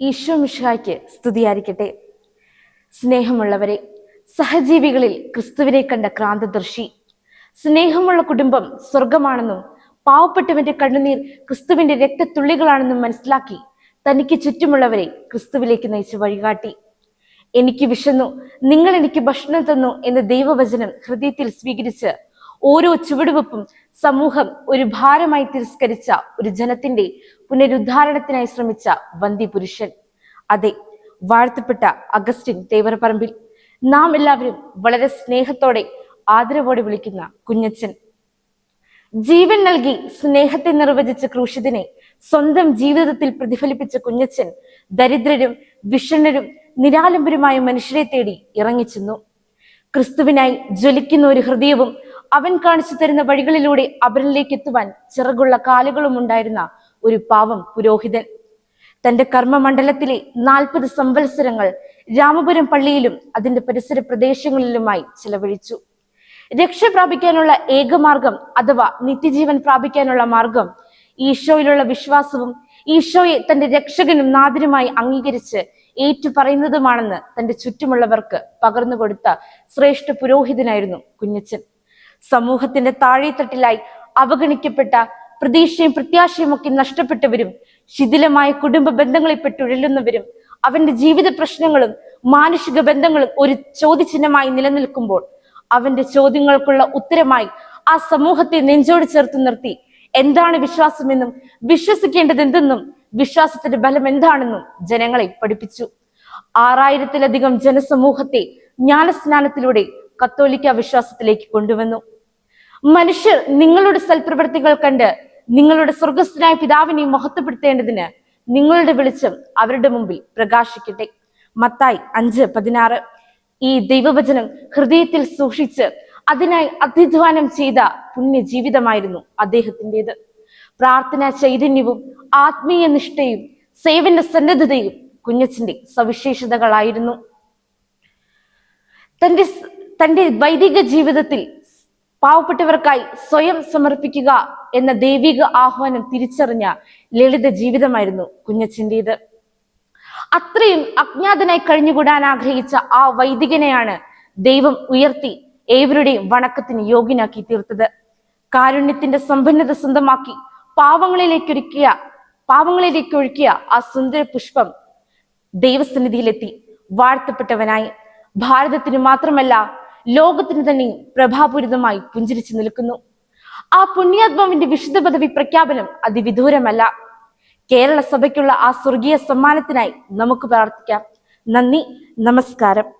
ഈശോ മിഷായ്ക്ക് സ്തുതിയായിരിക്കട്ടെ. സ്നേഹമുള്ളവരെ സഹജീവികളിൽ ക്രിസ്തുവിനെ കണ്ട ക്രാന്തദർശി സ്നേഹമുള്ള കുടുംബം സ്വർഗമാണെന്നും പാവപ്പെട്ടവന്റെ കണ്ണുനീർ ക്രിസ്തുവിന്റെ രക്തത്തുള്ളികളാണെന്നും മനസ്സിലാക്കി തനിക്ക് ചുറ്റുമുള്ളവരെ ക്രിസ്തുവിലേക്ക് നയിച്ച് വഴികാട്ടി. എനിക്ക് വിശന്നു നിങ്ങൾ എനിക്ക് ഭക്ഷണം തന്നു എന്ന ദൈവവചനം ഹൃദയത്തിൽ സ്വീകരിച്ച് ഓരോ ചുവടുവെപ്പും സമൂഹം ഒരു ഭാരമായി തിരസ്കരിച്ച ഒരു ജനത്തിന്റെ പുനരുദ്ധാരണത്തിനായി ശ്രമിച്ച വന്തി പുരുഷൻ. അതെ വാഴ്ത്തപ്പെട്ട അഗസ്റ്റിൻ തേവരപ്പറമ്പിൽ നാം എല്ലാവരും വളരെ സ്നേഹത്തോടെ ആദരവോടെ വിളിക്കുന്ന കുഞ്ഞച്ചൻ ജീവൻ നൽകി സ്നേഹത്തെ നിർവചിച്ച ക്രൂശിതനെ സ്വന്തം ജീവിതത്തിൽ പ്രതിഫലിപ്പിച്ച കുഞ്ഞച്ചൻ ദരിദ്രരും വിഷണ്ണരും നിരാലംബരുമായ മനുഷ്യരെ തേടി ഇറങ്ങിച്ചെന്നു. ക്രിസ്തുവിനായി ജ്വലിക്കുന്ന ഒരു ഹൃദയവും അവൻ കാണിച്ചു തരുന്ന വഴികളിലൂടെ അവരിലേക്ക് എത്തുവാൻ ചിറകുള്ള കാലുകളും ഉണ്ടായിരുന്ന ഒരു പാവം പുരോഹിതൻ. തന്റെ കർമ്മമണ്ഡലത്തിലെ നാൽപ്പത് സംവത്സരങ്ങൾ രാമപുരം പള്ളിയിലും അതിന്റെ പരിസര പ്രദേശങ്ങളിലുമായി ചെലവഴിച്ചു. രക്ഷ പ്രാപിക്കാനുള്ള ഏകമാർഗം അഥവാ നിത്യജീവൻ പ്രാപിക്കാനുള്ള മാർഗം ഈശോയിലുള്ള വിശ്വാസവും ഈശോയെ തന്റെ രക്ഷകനും നാഥനുമായി അംഗീകരിച്ച് ഏറ്റുപറയുന്നതുമാണെന്ന് തന്റെ ചുറ്റുമുള്ളവർക്ക് പകർന്നു കൊടുത്ത ശ്രേഷ്ഠ പുരോഹിതനായിരുന്നു കുഞ്ഞച്ചൻ സമൂഹത്തിന്റെ താഴെത്തട്ടിലായി അവഗണിക്കപ്പെട്ട പ്രതീക്ഷയും പ്രത്യാശയും ഒക്കെ നഷ്ടപ്പെട്ടവരും ശിഥിലമായ കുടുംബ ബന്ധങ്ങളിൽപ്പെട്ടുഴലുന്നവരും അവന്റെ ജീവിത പ്രശ്നങ്ങളും മാനുഷിക ബന്ധങ്ങളും ഒരു ചോദ്യചിഹ്നമായി നിലനിൽക്കുമ്പോൾ അവന്റെ ചോദ്യങ്ങൾക്കുള്ള ഉത്തരമായി ആ സമൂഹത്തെ നെഞ്ചോട് ചേർത്ത് നിർത്തി എന്താണ് വിശ്വാസമെന്നും വിശ്വസിക്കേണ്ടത് എന്തെന്നും വിശ്വാസത്തിന്റെ ബലം എന്താണെന്നും ജനങ്ങളെ പഠിപ്പിച്ചു. ആറായിരത്തിലധികം ജനസമൂഹത്തെ ജ്ഞാനസ്നാനത്തിലൂടെ കത്തോലിക്ക വിശ്വാസത്തിലേക്ക് കൊണ്ടുവന്നു. മനുഷ്യർ നിങ്ങളുടെ സൽപ്രവൃത്തികൾ കണ്ട് നിങ്ങളുടെ സ്വർഗസ്ഥനായ പിതാവിനെ മഹത്വപ്പെടുത്തേണ്ടതിന് നിങ്ങളുടെ വെളിച്ചം അവരുടെ മുമ്പിൽ പ്രകാശിക്കട്ടെ. മത്തായി അഞ്ച് പതിനാറ്. ഈ ദൈവവചനം ഹൃദയത്തിൽ സൂക്ഷിച്ച് അതിനായി അധ്യധ്വാനം ചെയ്ത പുണ്യ ജീവിതമായിരുന്നു അദ്ദേഹത്തിന്റെത്. പ്രാർത്ഥനാ ചൈതന്യവും ആത്മീയ നിഷ്ഠയും സേവന സന്നദ്ധതയും കുഞ്ഞച്ചന്റെ സവിശേഷതകളായിരുന്നു. തന്റെ തന്റെ വൈദിക ജീവിതത്തിൽ പാവപ്പെട്ടവർക്കായി സ്വയം സമർപ്പിക്കുക എന്ന ദൈവിക ആഹ്വാനം തിരിച്ചറിഞ്ഞ ലളിത ജീവിതമായിരുന്നു കുഞ്ഞച്ചന്റെത് അത്രയും അജ്ഞാതനായി കഴിഞ്ഞുകൂടാൻ ആഗ്രഹിച്ച ആ വൈദികനെയാണ് ദൈവം ഉയർത്തി ഏവരുടെയും വണക്കത്തിന് യോഗ്യനാക്കി തീർത്തത്. കാരുണ്യത്തിന്റെ സമ്പന്നത സ്വന്തമാക്കി പാവങ്ങളിലേക്കൊരുക്കിയ പാവങ്ങളിലേക്ക് ഒഴുക്കിയ ആ സുന്ദര പുഷ്പം ദൈവസന്നിധിയിലെത്തി വാഴ്ത്തപ്പെട്ടവനായി. ഭാരതത്തിന് മാത്രമല്ല ലോകത്തിന് തന്നെ പ്രഭാപൂരിതമായി പുഞ്ചിരിച്ചു നിൽക്കുന്നു. ആ പുണ്യാത്മാവിന്റെ വിശുദ്ധ പദവി പ്രഖ്യാപനം അതിവിദൂരമല്ല. കേരള സഭയ്ക്കുള്ള ആ സ്വർഗീയ സമ്മാനത്തിനായി നമുക്ക് പ്രാർത്ഥിക്കാം. നന്ദി നമസ്കാരം.